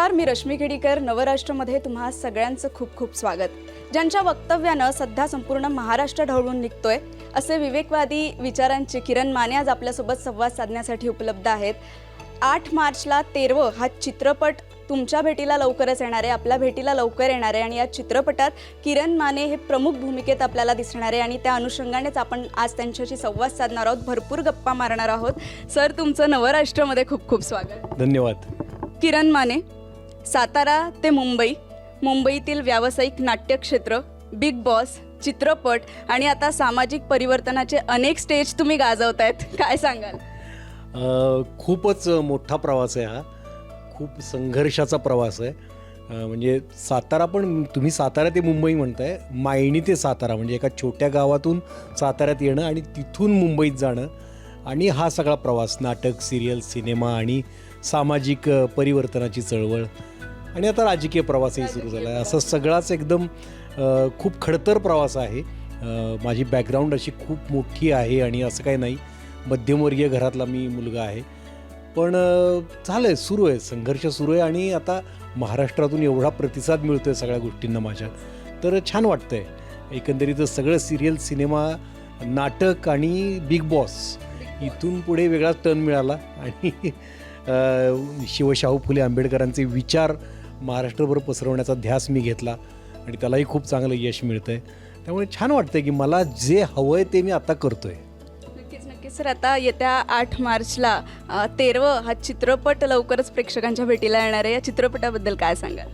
नमस्कार मी रश्मी खेडीकर नवराष्ट्रमध्ये तुम्हा सगळ्यांचं खूप खूप स्वागत. ज्यांच्या वक्तव्यानं सध्या संपूर्ण महाराष्ट्र ढवळून निघतोय असे विवेकवादी विचारांचे किरण माने आज आपल्यासोबत संवाद साधण्यासाठी उपलब्ध आहेत. आठ मार्चला तेरवं हा चित्रपट तुमच्या भेटीला लवकरच येणार आहे आपल्या भेटीला लवकर येणार आहे आणि या चित्रपटात किरण माने हे प्रमुख भूमिकेत आपल्याला दिसणार आहे आणि त्या अनुषंगानेच आपण आज त्यांच्याशी संवाद साधणार आहोत. भरपूर गप्पा मारणार आहोत. सर तुमचं नवराष्ट्रमध्ये खूप खूप स्वागत. धन्यवाद. किरण माने सातारा ते मुंबई. मुंबईतील व्यावसायिक नाट्यक्षेत्र बिग बॉस चित्रपट आणि आता सामाजिक परिवर्तनाचे अनेक स्टेज तुम्ही गाजवतायत. काय सांगाल? खूपच मोठा प्रवास आहे हा. खूप संघर्षाचा प्रवास आहे. म्हणजे सातारा पण तुम्ही सातारा ते मुंबई म्हणताय. मायणी ते सातारा म्हणजे एका छोट्या गावातून साताऱ्यात येणं आणि तिथून मुंबईत जाणं. आणि हा सगळा प्रवास नाटक सिरियल सिनेमा आणि सामाजिक परिवर्तनाची चळवळ. आणि आता राजकीय प्रवासही सुरू झाला आहे असं सगळाच एकदम खूप खडतर प्रवास आहे. माझी बॅकग्राऊंड अशी खूप मोठी आहे आणि असं काही नाही. मध्यमवर्गीय घरातला मी मुलगा आहे. पण झालं आहे सुरू आहे. संघर्ष सुरू आहे आणि आता महाराष्ट्रातून एवढा प्रतिसाद मिळतो आहे सगळ्या गोष्टींना माझ्या. तर छान वाटतं आहे एकंदरीत सगळं सिरियल सिनेमा नाटक आणि बिग बॉस इथून पुढे वेगळाच टर्न मिळाला. आणि शिवशाहू फुले आंबेडकरांचे विचार महाराष्ट्रभर पसरवण्याचा ध्यास मी घेतला आणि त्यालाही खूप चांगलं यश मिळतं आहे त्यामुळे छान वाटतं की मला जे हवं आहे ते मी आता करतो आहे नक्कीच नक्कीच. सर आता येत्या आठ मार्चला तेरवं हा चित्रपट लवकरच प्रेक्षकांच्या भेटीला येणार आहे. या चित्रपटाबद्दल काय सांगाल?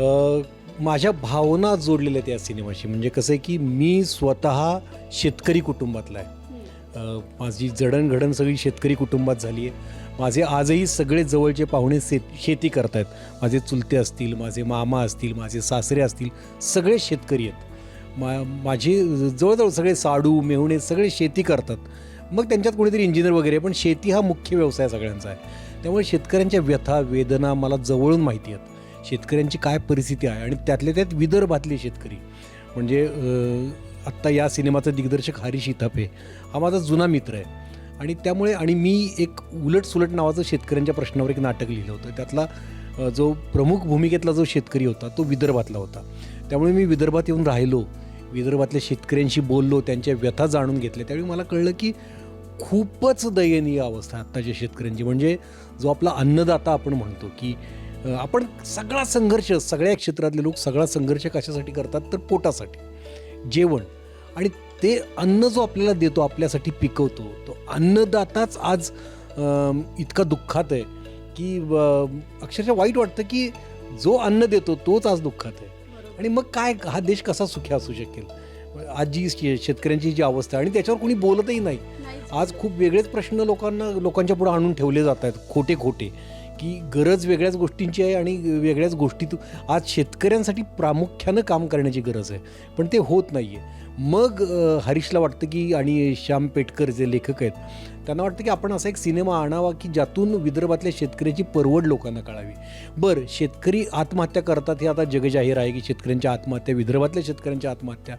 अ, माझ्या भावना जोडलेल्या आहेत या सिनेमाशी. म्हणजे कसं आहे की मी स्वतः शेतकरी कुटुंबातला आहे. माझी जडणघडण सगळी शेतकरी कुटुंबात झाली आहे. माझे आजही सगळे जवळचे पाहुणे शेत शेती करत आहेत माझे चुलते असतील माझे मामा असतील माझे सासरे असतील सगळे शेतकरी आहेत. मा माझे जवळजवळ सगळे साडू मेहुणे सगळे शेती करतात. मग त्यांच्यात कोणीतरी इंजिनियर वगैरे आहे, पण शेती हा मुख्य व्यवसाय सगळ्यांचा आहे. त्यामुळे शेतकऱ्यांच्या व्यथा वेदना मला जवळून माहिती आहेत. शेतकऱ्यांची काय परिस्थिती आहे आणि त्यातल्या त्यात विदर्भातले शेतकरी. म्हणजे आत्ता या सिनेमाचा दिग्दर्शक हरीश इथापे. हा माझा जुना मित्र आहे. आणि त्यामुळे आणि मी एक उलट सुलट नावाचं शेतकऱ्यांच्या प्रश्नावर एक नाटक लिहिलं होतं. त्यातला जो प्रमुख भूमिकेतला जो शेतकरी होता तो विदर्भातला होता. त्यामुळे मी विदर्भात येऊन राहिलो विदर्भातल्या शेतकऱ्यांशी बोललो त्यांच्या व्यथा जाणून घेतल्या. त्यावेळी मला कळलं की खूपच दयनीय अवस्था आत्ताच्या शेतकऱ्यांची. म्हणजे जो आपला अन्नदाता आपण म्हणतो की आपण सगळा संघर्ष सगळ्या क्षेत्रातले लोक सगळा संघर्ष कशासाठी करतात? तर पोटासाठी. जेवण. आणि ते अन्न जो आपल्याला देतो आपल्यासाठी पिकवतो तो अन्नदाताच आज इतका दुःखात आहे की अक्षरशः वाईट वाटतं की जो अन्न देतो तोच आज दुःखात आहे. आणि मग काय हा देश कसा सुखी असू शकेल? आज जी शेतकऱ्यांची जी अवस्था आहे आणि त्याच्यावर कोणी बोलतही नाही. आज खूप वेगळेच प्रश्न लोकांना लोकांच्या पुढे आणून ठेवले जात आहेत खोटे खोटे की गरज वेगळ्याच गोष्टींची आहे आणि वेगळ्याच गोष्टीतून आज शेतकऱ्यांसाठी प्रामुख्यानं काम करण्याची गरज आहे. पण ते होत नाही आहे मग हरीशला वाटतं की आणि श्याम पेटकर जे लेखक आहेत त्यांना वाटतं की आपण असा एक सिनेमा आणावा की ज्यातून विदर्भातल्या शेतकऱ्याची परवड लोकांना कळावी. बरं शेतकरी आत्महत्या करतात हे आता जगजाहीर आहे की शेतकऱ्यांच्या आत्महत्या विदर्भातल्या शेतकऱ्यांच्या आत्महत्या.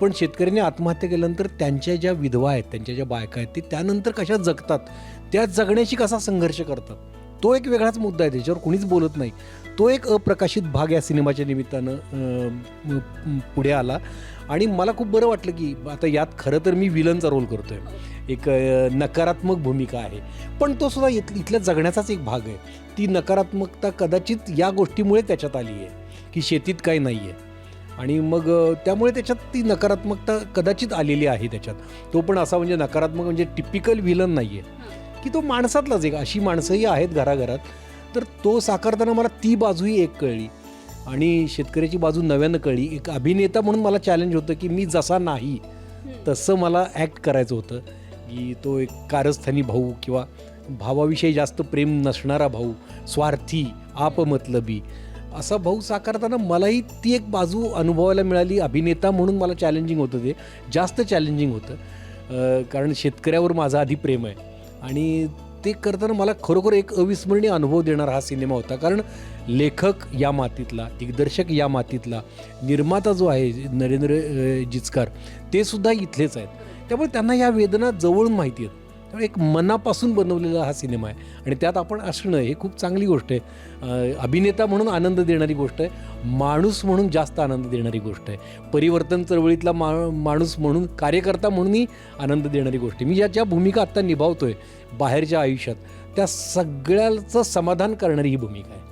पण शेतकऱ्यांनी आत्महत्या केल्यानंतर त्यांच्या ज्या विधवा आहेत त्यांच्या ज्या बायका आहेत ते त्यानंतर कशा जगतात? त्या जगण्याशी कसा संघर्ष करतात? तो एक वेगळाच मुद्दा आहे त्याच्यावर कुणीच बोलत नाही. तो एक अप्रकाशित भाग या सिनेमाच्या निमित्तानं पुढे आला. आणि मला खूप बरं वाटलं की आता यात खरं तर मी विलनचा रोल करतो आहे एक नकारात्मक भूमिका आहे. पण तो सुद्धा इथ इथल्या जगण्याचाच एक भाग आहे. ती नकारात्मकता कदाचित या गोष्टीमुळे त्याच्यात आली आहे की शेतीत काही नाही आहे आणि मग त्यामुळे त्याच्यात ती नकारात्मकता कदाचित आलेली आहे त्याच्यात. तो पण असा म्हणजे नकारात्मक म्हणजे टिपिकल विलन नाही आहे की तो माणसातलाच एक अशी माणसंही आहेत घराघरात. तर तो साकारताना मला ती बाजूही एक कळली. आणि शेतकऱ्याची बाजू नव्यानं कळली. एक अभिनेता म्हणून मला चॅलेंज होतं की मी जसा नाही तसं मला ॲक्ट करायचं होतं. की तो एक कारस्थानी भाऊ किंवा भावाविषयी जास्त प्रेम नसणारा भाऊ स्वार्थी आपमतलबी असा भाऊ साकारताना मलाही ती एक बाजू अनुभवायला मिळाली. अभिनेता म्हणून मला चॅलेंजिंग होतं ते. जास्त चॅलेंजिंग होतं. कारण शेतकऱ्यावर माझं आधी प्रेम आहे. आणि ते करताना मला खरोखर एक अविस्मरणीय अनुभव देणारा हा सिनेमा होता. कारण लेखक या मातीतला दिग्दर्शक या मातीतला निर्माता जो आहे नरेंद्र जिचकार ते सुद्धा इथलेच आहेत. त्यामुळे त्यांना या वेदना जवळून माहिती आहेत. त्यामुळे एक मनापासून बनवलेला हा सिनेमा आहे. आणि त्यात आपण असणं हे खूप चांगली गोष्ट आहे. अभिनेता म्हणून आनंद देणारी गोष्ट आहे. माणूस म्हणून जास्त आनंद देणारी गोष्ट आहे. परिवर्तन चळवळीतला मा माणूस म्हणून कार्यकर्ता म्हणूनही आनंद देणारी गोष्ट आहे. मी ज्या ज्या भूमिका आत्ता निभावतो आहे बाहेरच्या आयुष्यात त्या सगळ्याचं समाधान करणारी ही भूमिका आहे.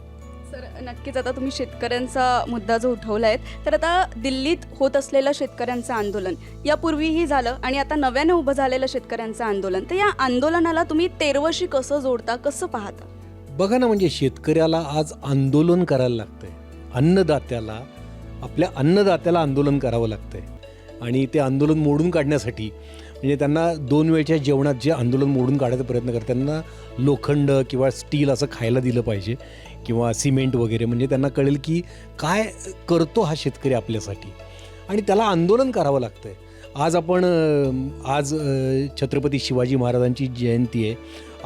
नक्कीच आता तुम्ही शेतकऱ्यांचा मुद्दा जो उठवला आहे तर आता दिल्लीत होत असलेलं शेतकऱ्यांचं आंदोलन यापूर्वीही झालं आणि आता नव्यानं उभं झालेलं शेतकऱ्यांचं आंदोलन. तर या आंदोलनाला तुम्ही तेरवशी कसं जोडता कसं पाहता? बघा ना म्हणजे शेतकऱ्याला आज आंदोलन करायला लागतंय. अन्नदात्याला आपल्या अन्नदात्याला आंदोलन करावं लागतंय. आणि ते आंदोलन मोडून काढण्यासाठी म्हणजे त्यांना दोन वेळच्या जेवणात जे आंदोलन मोडून काढायचा प्रयत्न करतात त्यांना लोखंड किंवा स्टील असं खायला दिलं पाहिजे. किंवा सिमेंट वगैरे म्हणजे त्यांना कळेल की काय करतो हा शेतकरी आपल्यासाठी. आणि त्याला आंदोलन करावं लागतं आहे आज आपण आज छत्रपती शिवाजी महाराजांची जयंती आहे.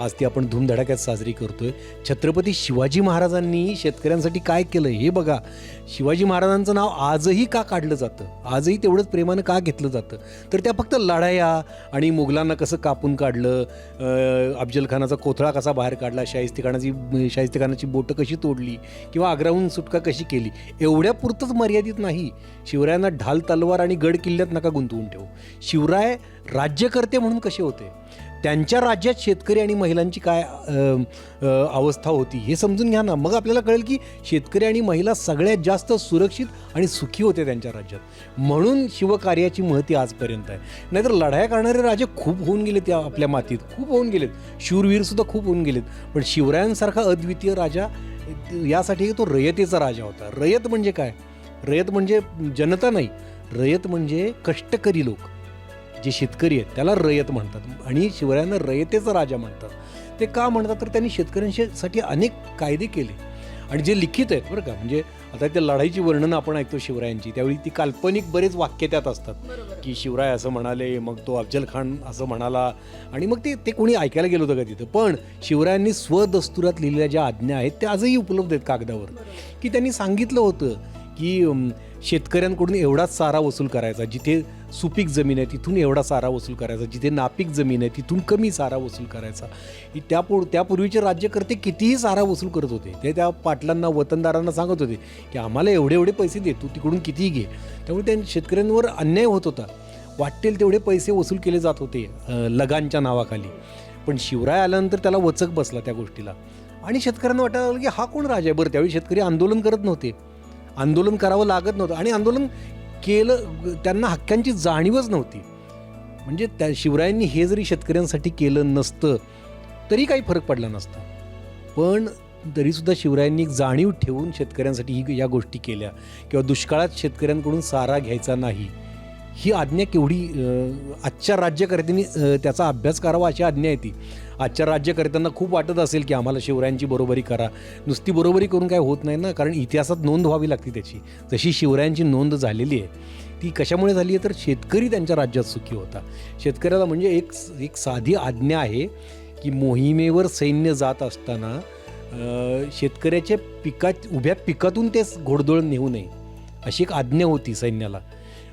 आज ती आपण धूमधडाक्यात साजरी करतोय. छत्रपती शिवाजी महाराजांनी शेतकऱ्यांसाठी काय केलं हे बघा. शिवाजी महाराजांचं नाव आजही का काढलं जातं? आजही तेवढंच प्रेमानं का घेतलं जातं? तर त्या फक्त लढाया आणि मुघलांना कसं कापून काढलं? अफजलखानाचा अफजल खानाचा कोथळा कसा बाहेर काढला? शाहिस्तेखानाची शाहिस्तेखानाची बोटं कशी तोडली? किंवा आग्राहून सुटका कशी केली? एवढ्यापुरतंच मर्यादित नाही. शिवरायांना ढाल तलवार आणि गड किल्ल्यात नका गुंतवून ठेवू. शिवराय राज्यकर्ते म्हणून कसे होते? त्यांच्या राज्यात शेतकरी आणि महिलांची काय अवस्था होती हे समजून घ्या ना. मग आपल्याला कळेल की शेतकरी आणि महिला सगळ्यात जास्त सुरक्षित आणि सुखी होते त्यांच्या राज्यात. म्हणून शिवकार्याची महती आजपर्यंत आहे. नाहीतर लढाया करणारे राजे खूप होऊन गेलेत त्या आपल्या मातीत. खूप होऊन गेलेत. शूरवीरसुद्धा खूप होऊन गेलेत. पण शिवरायांसारखा अद्वितीय राजा यासाठी तो रयतेचा राजा होता. रयत म्हणजे काय? रयत म्हणजे जनता नाही. रयत म्हणजे कष्टकरी लोक. जे शेतकरी आहेत त्याला रयत म्हणतात. आणि शिवरायांना रयतेचा राजा म्हणतात. ते का म्हणतात? तर त्यांनी शेतकऱ्यांसाठी अनेक कायदे केले. आणि जे लिखित आहेत बरं का म्हणजे आता त्या लढाईची वर्णनं आपण ऐकतो शिवरायांची. त्यावेळी ती काल्पनिक बरेच वाक्य त्यात असतात. की शिवराय असं म्हणाले मग तो अफजल खान असं म्हणाला. आणि मग ते ते कोणी ऐकायला गेलं होतं का तिथं? पण शिवरायांनी स्वदस्तुरात लिहिलेल्या ज्या आज्ञा आहेत त्या आजही उपलब्ध आहेत कागदावर. की त्यांनी सांगितलं होतं की शेतकऱ्यांकडून एवढाच सारा वसूल करायचा जिथे सुपीक जमीन आहे तिथून एवढा सारा वसूल करायचा जिथे नापीक जमीन आहे तिथून कमी सारा वसूल करायचा. त्यापु त्यापूर्वीचे राज्यकर्ते कितीही सारा वसूल करत होते ते त्या पाटलांना वतनदारांना सांगत होते की आम्हाला एवढे एवढे पैसे दे तू तिकडून कितीही घे. त्यामुळे त्या शेतकऱ्यांवर अन्याय होत होता. वाटेल तेवढे पैसे वसूल केले जात होते लगानच्या नावाखाली. पण शिवराय आल्यानंतर त्याला वचक बसला त्या गोष्टीला. आणि शेतकऱ्यांना वाटायला लागलं की हा कोण राजा आहे? बरं त्यावेळी शेतकरी आंदोलन करत नव्हते. आंदोलन करावं लागत नव्हतं. आणि आंदोलन केलं त्यांना हक्कांची जाणीवच नव्हती. म्हणजे त्या शिवरायांनी हे जरी शेतकऱ्यांसाठी केलं नसतं तरी काही फरक पडला नसता. पण तरीसुद्धा शिवरायांनी जाणीव ठेवून शेतकऱ्यांसाठी ही या गोष्टी केल्या. किंवा दुष्काळात शेतकऱ्यांकडून सारा घ्यायचा नाही. ही आज्ञा केवढी आजच्या राज्यकर्त्यांनी त्याचा अभ्यास करावा अशी आज्ञा आहे ती. आजच्या राज्यकर्त्यांना खूप वाटत असेल की आम्हाला शिवरायांची बरोबरी करा. नुसती बरोबरी करून काय होत नाही ना कारण इतिहासात नोंद व्हावी लागते त्याची. जशी शिवरायांची नोंद झालेली आहे ती कशामुळे झाली आहे? तर शेतकरी त्यांच्या राज्यात सुखी होता. शेतकऱ्याला म्हणजे एक एक साधी आज्ञा आहे की मोहिमेवर सैन्य जात असताना शेतकऱ्याच्या पिकात उभ्या पिकातून ते घोडदोळ नेऊ नये. अशी एक आज्ञा होती सैन्याला.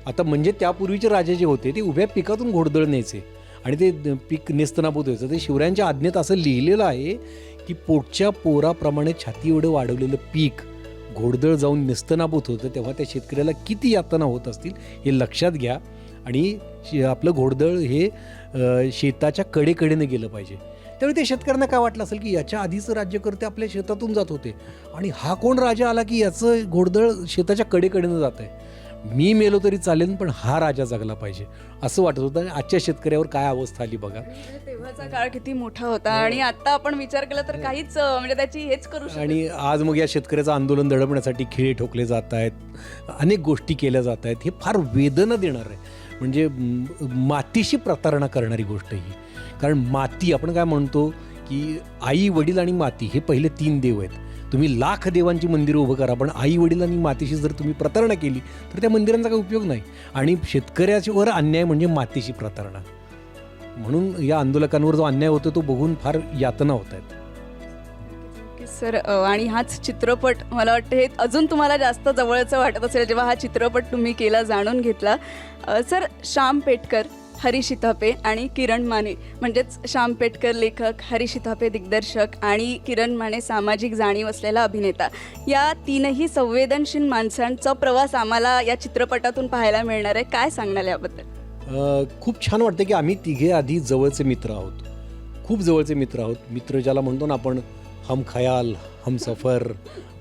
आता म्हणजे त्यापूर्वीचे राजे जे होते ते उभ्या पिकातून घोडदळ न्यायचे. आणि ते द- पीक नेस्तनाबूत व्हायचं ते शिवरायांच्या आज्ञेत असं लिहिलेलं आहे की पोटच्या पोराप्रमाणे छाती एवढं वाढवलेलं पीक घोडदळ जाऊन नेस्तनाबूत होतं तेव्हा त्या शेतकऱ्याला किती यातना होत असतील हे लक्षात घ्या. आणि शे- आपलं घोडदळ हे शेताच्या कडेकडेनं गेलं पाहिजे. त्यावेळी त्या शेतकऱ्यांना काय वाटलं असेल की याच्या आधीचं राज्यकर्ते आपल्या शेतातून जात होते? आणि हा कोण राजा आला की याचं घोडदळ शेताच्या कडेकडेनं जात आहे मी मेलो तरी चालेल पण हा राजा जगला पाहिजे. असं वाटत होतं. आणि आजच्या शेतकऱ्यावर काय अवस्था आली बघा. म्हणजे तेव्हाचा काळ किती मोठा होता आणि आता आपण विचार केला तर काहीच अं, म्हणजे त्याची हेच करू शकत आणि आज मग या शेतकऱ्याचं आंदोलन दडपण्यासाठी खिळे ठोकले जात आहेत. अनेक गोष्टी केल्या जात आहेत. हे फार वेदना देणार आहे. म्हणजे म, मातीशी प्रतारणा करणारी गोष्ट ही. कारण माती आपण काय म्हणतो की आई वडील आणि माती हे पहिले तीन देव आहेत. तुम्ही लाख देवांची मंदिरं उभं करा पण आई वडिलांनी मातीशी जर तुम्ही प्रतारणा केली तर त्या मंदिरांचा काही उपयोग नाही. आणि शेतकऱ्यावर अन्याय म्हणजे मातीशी प्रतारणा. म्हणून या आंदोलकांवर जो अन्याय होतो तो बघून फार यातना होत आहेत. सर आणि हाच चित्रपट मला वाटतं हे अजून तुम्हाला जास्त जवळचं वाटत असेल जेव्हा हा चित्रपट तुम्ही केला जाणून घेतला. सर श्याम पेटकर हरीश इथापे आणि किरण माने म्हणजेच श्याम पेटकर लेखक हरीश इथापे दिग्दर्शक आणि किरण माने सामाजिक जाणीव असलेला अभिनेता. या तीनही संवेदनशील माणसांचा प्रवास आम्हाला या चित्रपटातून पाहायला मिळणार आहे. काय सांगणार याबद्दल? खूप छान वाटतं की आम्ही तिघे आधी जवळचे मित्र आहोत. खूप जवळचे मित्र आहोत. मित्र ज्याला म्हणतो ना आपण हम खयाल हम सफर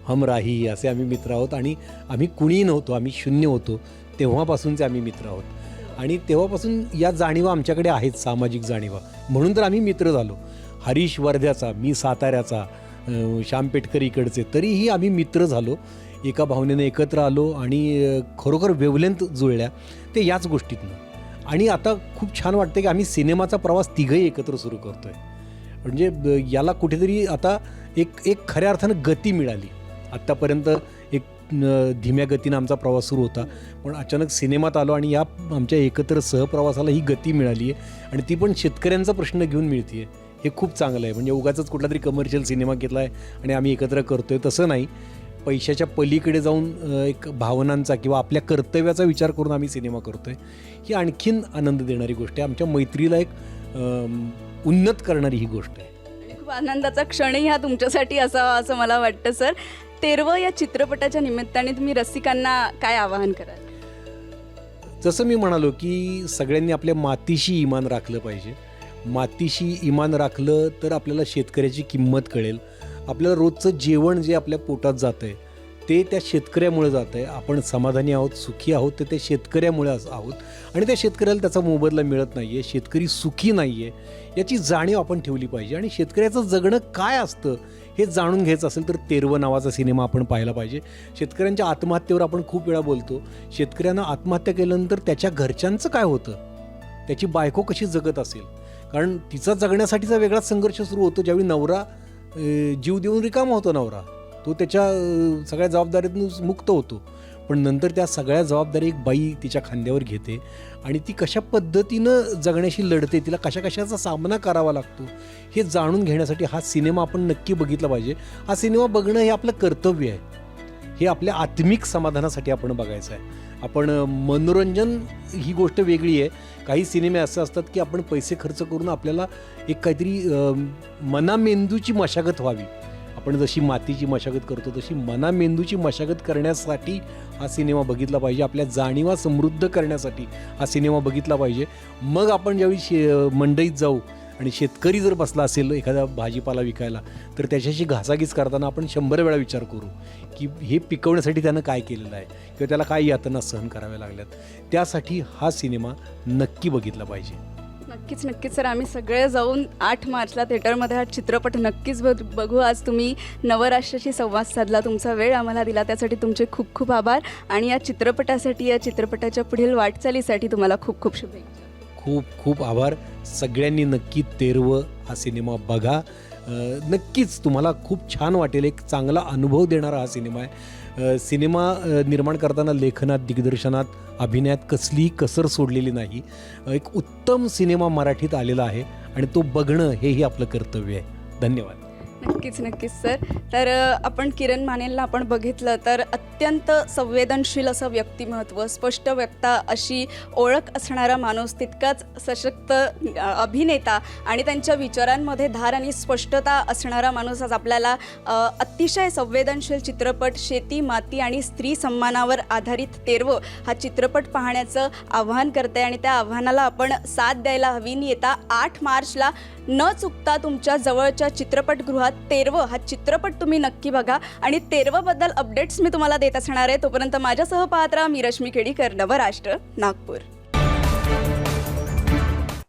हम राही असे आम्ही मित्र आहोत. आणि आम्ही कुणीही नव्हतो आम्ही शून्य होतो तेव्हापासूनचे आम्ही मित्र आहोत. आणि तेव्हापासून या जाणीवा आमच्याकडे आहेत सामाजिक जाणीवा. म्हणून तर आम्ही मित्र झालो. हरीश वर्ध्याचा मी साताऱ्याचा श्याम पेटकर इकडचे तरीही आम्ही मित्र झालो. एका भावनेने एकत्र आलो आणि खरोखर वेवलेंथ जुळल्या ते याच गोष्टीतनं. आणि आता खूप छान वाटतं की आम्ही सिनेमाचा प्रवास तिघही एकत्र सुरू करतोय. म्हणजे ब- याला कुठेतरी आता एक एक खऱ्या अर्थानं गती मिळाली. आत्तापर्यंत धीम्या गतीनं आमचा प्रवास सुरू होता. पण अचानक सिनेमात आलो आणि या आमच्या एकत्र सहप्रवासाला ही गती मिळाली आहे आणि ती पण शेतकऱ्यांचा प्रश्न घेऊन मिळते आहे हे खूप चांगलं आहे. म्हणजे उगाच कुठला तरी कमर्शियल सिनेमा घेतला आहे आणि आम्ही एकत्र करतो आहे तसं नाही. पैशाच्या पलीकडे जाऊन एक भावनांचा किंवा आपल्या कर्तव्याचा विचार करून आम्ही सिनेमा करतो आहे ही आणखीन आनंद देणारी गोष्ट आहे. आमच्या मैत्रीला एक उन्नत करणारी ही गोष्ट आहे. खूप आनंदाचा क्षणही हा तुमच्यासाठी असावा असं मला वाटतं सर. तेरवं या चित्रपटाच्या निमित्ताने तुम्ही रसिकांना काय आवाहन कराल? जसं मी म्हणालो की सगळ्यांनी आपल्या मातीशी इमान राखलं पाहिजे. मातीशी इमान राखलं तर आपल्याला शेतकऱ्याची किंमत कळेल. आपल्याला रोजचं जेवण जे आपल्या पोटात जातं आहे ते त्या शेतकऱ्यामुळे जातं आहे आपण समाधानी आहोत सुखी आहोत ते त्या शेतकऱ्यामुळे आहोत. आणि त्या शेतकऱ्याला त्याचा मोबदला मिळत नाही आहे शेतकरी सुखी नाही आहे याची जाणीव आपण ठेवली पाहिजे. आणि शेतकऱ्याचं जगणं काय असतं हे जाणून घ्यायचं असेल तर तेरवं नावाचा सिनेमा आपण पाहायला पाहिजे. शेतकऱ्यांच्या आत्महत्येवर आपण खूप वेळा बोलतो. शेतकऱ्यांना आत्महत्या केल्यानंतर त्याच्या घरच्यांचं काय होतं? त्याची बायको कशी जगत असेल? कारण तिचा जगण्यासाठीचा वेगळाच संघर्ष सुरू होतो. ज्यावेळी नवरा जीव देऊन रिकामा होतो नवरा तो त्याच्या सगळ्या जबाबदारीतून मुक्त होतो. पण नंतर त्या सगळ्या जबाबदारी एक बाई तिच्या खांद्यावर घेते आणि ती कशा पद्धतीनं जगण्याशी लढते तिला कशा कशाचा सामना करावा लागतो हे जाणून घेण्यासाठी हा सिनेमा आपण नक्की बघितला पाहिजे. हा सिनेमा बघणं हे आपलं कर्तव्य आहे. हे आपल्या आत्मिक समाधानासाठी आपण बघायचं आहे. आपण मनोरंजन ही गोष्ट वेगळी आहे. काही सिनेमे असे असतात की आपण पैसे खर्च करून आपल्याला एक काहीतरी मनामेंदूची मशागत व्हावी. आपण जशी मातीची मशागत करतो तशी मना मेंदूची मशागत करण्यासाठी हा सिनेमा बघितला पाहिजे. आपल्या जाणीवा समृद्ध करण्यासाठी हा सिनेमा बघितला पाहिजे. मग आपण ज्यावेळी शे मंडईत जाऊ आणि शेतकरी जर बसला असेल एखादा भाजीपाला विकायला तर त्याच्याशी घासाघीस करताना आपण शंभर वेळा विचार करू की हे पिकवण्यासाठी त्यानं काय केलेलं आहे किंवा त्याला काय यातना सहन कराव्या लागल्यात. त्यासाठी हा सिनेमा नक्की बघितला पाहिजे. नक्कीच नक्कीच. सर आम्ही सगळे जाऊन आठ मार्चला थिएटरमध्ये हा चित्रपट नक्कीच बघू आज तुम्ही नवराष्ट्राशी संवाद साधला तुमचा वेळ आम्हाला दिला. त्यासाठी तुमचे खूप खूप आभार. आणि या चित्रपटासाठी या चित्रपटाच्या पुढील वाटचालीसाठी तुम्हाला खूप खूप शुभेच्छा. खूप खूप आभार. सगळ्यांनी नक्की तेरवं हा सिनेमा बघा. नक्कीच तुम्हाला खूप छान वाटेल एक चांगला अनुभव देणारा हा सिनेमा आहे. सिनेमा निर्माण करताना लेखनात दिग्दर्शनात अभिनयात कसलीही कसर सोडलेली नाही. एक उत्तम सिनेमा मराठीत आलेला आहे आणि तो बघणं हेही आपलं कर्तव्य आहे. धन्यवाद. नक्कीच नक्कीच सर. तर आपण किरण मानेलला आपण बघितलं तर अत्यंत संवेदनशील असं व्यक्तिमत्व स्पष्ट व्यक्ता अशी ओळख असणारा माणूस तितकाच सशक्त अभिनेता आणि त्यांच्या विचारांमध्ये धार आणि स्पष्टता असणारा माणूस आज आपल्याला अतिशय संवेदनशील चित्रपट शेती माती आणि स्त्री सन्मानावर आधारित तेरवं हा चित्रपट पाहण्याचं आव्हान करते आणि त्या आव्हानाला आपण साथ द्यायला हवी. आणि येता आठ मार्चला न चुकता तुमच्या जवळच्या चित्रपटगृहात तेरवं हा चित्रपट तुम्ही नक्की बघा. आणि तेरवंबद्दल अपडेट्स मी तुम्हाला देत असणार आहे. तोपर्यंत माझ्यासह पाहत राहा मी रश्मी खेडीकर नवराष्ट्र नागपूर.